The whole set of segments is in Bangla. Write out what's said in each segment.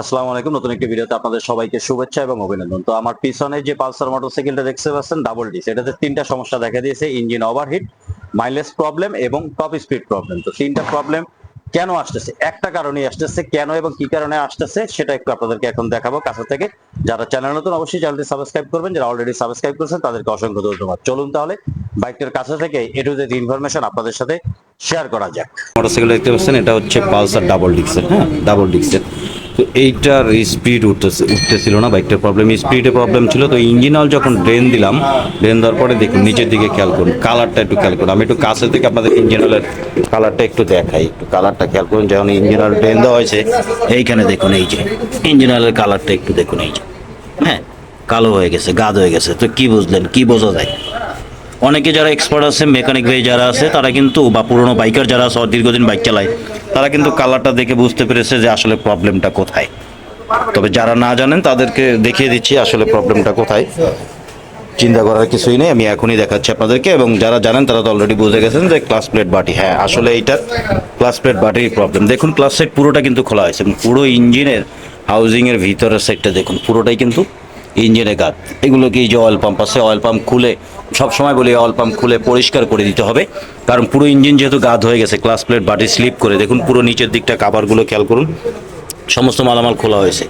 আসসালামু আলাইকুম। নতুন একটি ভিডিওতে আপনাদের সবাইকে শুভেচ্ছা এবং অভিনন্দন। তো আমার পিছনে যে পালসার মোটরসাইকেলটা দেখতে পাচ্ছেন ডাবল ডিস এটাতে তিনটা সমস্যা দেখা দিয়েছে ইঞ্জিন ওভারহিট মাইলেজ প্রবলেম এবং টপ স্পিড প্রবলেম তো তিনটা প্রবলেম কেন আসতেছে? একটা কারণেই আসতেছে, কেন এবং কি কারণে আসতেছে, সেটা একটু আপনাদেরকে এখন দেখাবো কাছে থেকে। যারা চ্যানেল নতুন, অবশ্যই চ্যানেলটি সাবস্ক্রাইব করবেন। যারা অলরেডি সাবস্ক্রাইব করেছেন, তাদেরকে অসংখ্য ধন্যবাদ। চলুন তাহলে বাইকটার কাছে থেকে এটু যে ইনফরমেশন আপনাদের সাথে শেয়ার করা যাক। মোটরসাইকেল দেখতে পাচ্ছেন, এটা হচ্ছে পালসার ডাবল ডিক্সের হ্যাঁ ডাবল ডিক্সের তো এইটার স্পিড উঠতেছে, উঠতেছিল না বাইকটার প্রবলেম স্পিডে প্রবলেম ছিল। তো ইঞ্জিন অয়েল যখন ড্রেন দিলাম ড্রেন দেওয়ার পরে দেখুন, নিচের দিকে খেয়াল করুন কালারটা একটু খেয়াল করুন। আমি একটু কাছে থেকে আপনাদের ইঞ্জিন অয়েলের কালারটা একটু দেখাই, একটু কালারটা খেয়াল করুন, যখন ইঞ্জিন অয়েল ড্রেন দেওয়া হয়েছে, এইখানে দেখুন এই যে ইঞ্জিন অয়েলের কালারটা একটু দেখুন এই যে। হ্যাঁ কালো হয়ে গেছে গাদ হয়ে গেছে। তো কি বুঝলেন, কি বোঝা যায়? অনেকে যারা এক্সপার্ট আছে মেকানিক ভাই যারা আছে, তারা কিন্তু বা পুরনো বাইকার যারা আছে, দীর্ঘদিন বাইক চালায়, তারা কিন্তু কালারটা দেখে বুঝতে পেরেছে যে আসলে প্রবলেমটা কোথায়। তবে যারা না জানেন, তাদেরকে দেখিয়ে দিচ্ছি আসলে প্রবলেমটা কোথায়। চিন্তা করার কিছুই নেই, আমি এখনই দেখাচ্ছি আপনাদেরকে, এবং যারা জানেন, তারা তো অলরেডি বুঝে গেছেন যে ক্লাস প্লেট বাটি হ্যাঁ আসলে এইটা ক্লাস প্লেট বাটির প্রবলেম দেখুন ক্লাস সেট পুরোটা কিন্তু খোলা হয়েছে পুরো ইঞ্জিনের হাউজিংয়ের ভিতরের সাইডটা দেখুন, পুরোটাই কিন্তু ইঞ্জিনে গাত। এগুলোকে কি যে অয়েল পাম্প আছে অয়েল পাম্প খুলে সব সময় বলি অয়েল পাম্প খুলে পরিষ্কার করে দিতে হবে। কারণ পুরো ইঞ্জিন যেহেতু গাদ হয়ে গেছে ক্লাস প্লেট বাটি স্লিপ করে, দেখুন পুরো নিচের দিকটা কাভারগুলো খেয়াল করুন, সমস্ত মালামাল খোলা হয়েছে।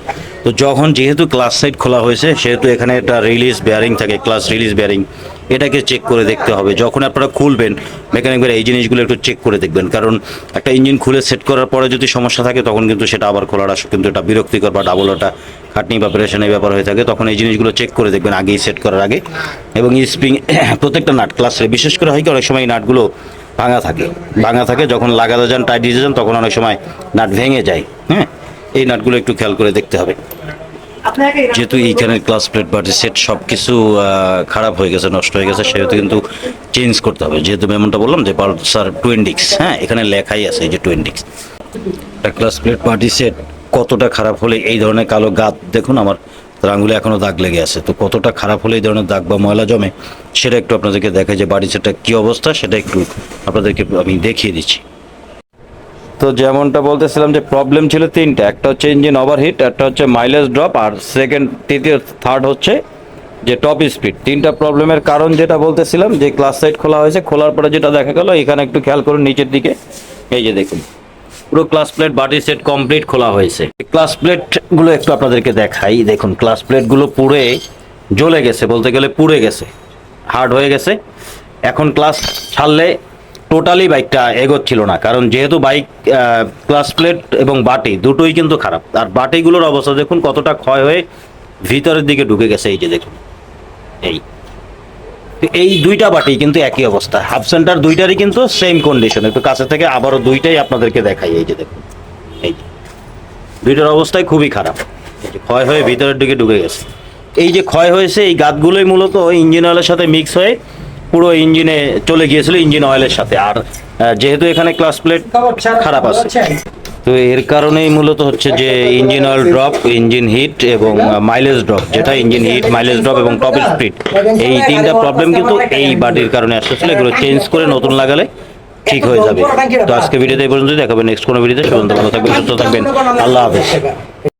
তো যখন যেহেতু ক্লাস সাইড খোলা হয়েছে, সেহেতু এখানে একটা রিলিজ বেয়ারিং থাকে ক্লাস রিলিজ বেয়ারিং এটাকে চেক করে দেখতে হবে। যখন আপনারা খুলবেন মেকানিকদের এই জিনিসগুলো একটু চেক করে দেখবেন। কারণ একটা ইঞ্জিন খুলে সেট করার পরে যদি সমস্যা থাকে, তখন কিন্তু সেটা আবার খোলাটা কিন্তু এটা বিরক্তিকর বা ডাবল ওটা খাটনি বা প্রেশনের ব্যাপার হয়ে থাকে। তখন এই জিনিসগুলো চেক করে দেখবেন আগেই সেট করার আগে। এবং স্প্রিং প্রত্যেকটা নাট ক্লাসে বিশেষ করে হয় কি, অনেক সময় এই নাটগুলো ভাঙা থাকে। ভাঙা থাকে, যখন লাগাতে যান টাইট দিতে যান তখন অনেক সময় নাট ভেঙে যায়। হ্যাঁ? এই নাটগুলো একটু খেয়াল করে দেখতে হবে। যেহেতু এইখানে ক্লাস প্লেট বাটি সেট সব কিছু খারাপ হয়ে গেছে নষ্ট হয়ে গেছে সেহেতু কিন্তু চেঞ্জ করতে হবে। যেহেতু মেমনটা বললাম যে পালসার টুয়েন্ডিক্স হ্যাঁ এখানে লেখাই আছে যে টুয়েন্ডিক্স একটা ক্লাস প্লেট পার্টি সেট কতটা খারাপ হলে এই ধরনের কালো গাত দেখুন আমার তার আঙুলে এখনও দাগ লেগে আছে তো কতটা খারাপ হলে এই ধরনের দাগ বা ময়লা জমে সেটা একটু আপনাদেরকে দেখায় যে বাড়ি সেটটা কী অবস্থা সেটা একটু আপনাদেরকে আমি দেখিয়ে দিচ্ছি। তো যেমনটা বলতেছিলাম যে প্রবলেম ছিল তিনটা। একটা হচ্ছে ইঞ্জিন ওভারহিট একটা হচ্ছে মাইলেজ ড্রপ আর সেকেন্ড তৃতীয় থার্ড হচ্ছে যে টপ স্পিড তিনটা প্রবলেমের কারণ যেটা বলতেছিলাম, যে ক্লাস সাইড খোলা হয়েছে, খোলার পরে যেটা দেখা গেল, এখানে একটু খেয়াল করুন, নিচের দিকে। এই যে দেখুন, পুরো ক্লাস প্লেট বাটি সেট কমপ্লিট খোলা হয়েছে। ক্লাস প্লেটগুলো একটু আপনাদেরকে দেখাই। দেখুন ক্লাস প্লেটগুলো পুড়ে, জ্বলে গেছে, বলতে গেলে পুড়ে গেছে হার্ড হয়ে গেছে। এখন ক্লাস ছাড়লে টোটালি বাইকটা এগোচ্ছিল না, কারণ যেহেতু বাইক ক্লাস প্লেট এবং বাটি দুটোই কিন্তু খারাপ। আর বাটিগুলোর অবস্থা দেখুন কতটা ক্ষয় হয়ে ভিতরের দিকে ঢুকে গেছে, এই যে দেখুন। এই। এই দুইটা বাটি কিন্তু একই অবস্থা। হাফ সেন্টার দুইটারই কিন্তু সেম কন্ডিশন একটু কাছে থেকে আবারও দুইটাই আপনাদেরকে দেখাই, এই যে দেখুন। এই দুইটার অবস্থাই খুবই খারাপ। ক্ষয় হয়ে ভিতরের দিকে ঢুকে গেছে। এই যে ক্ষয় হয়েছে, এই গাতগুলোই মূলত ইঞ্জিন অয়েলের সাথে মিক্স হয়ে পুরো ইঞ্জিনে চলে গিয়েছিল ইঞ্জিন অয়েলের সাথে। আর যেহেতু এখানে ক্লাস প্লেট খারাপ আছে, তো এর কারণেই মূলত হচ্ছে যে engine oil drop engine heat এবং মাইলেজ ড্রপ যেটা ইঞ্জিন হিট মাইলেজ ড্রপ এবং টপ স্পিড এই তিনটা প্রবলেম কিন্তু এই বাটির কারণে আসতেছিল। এগুলো চেঞ্জ করে নতুন লাগালে ঠিক হয়ে যাবে। তো আজকে ভিডিওতে এই পর্যন্ত দেখাবেন নেক্সট কোনো ভিডিওতে। সুন্দর ভালো থাকবেন, সুস্থ থাকবেন। আল্লাহ হাফেজ।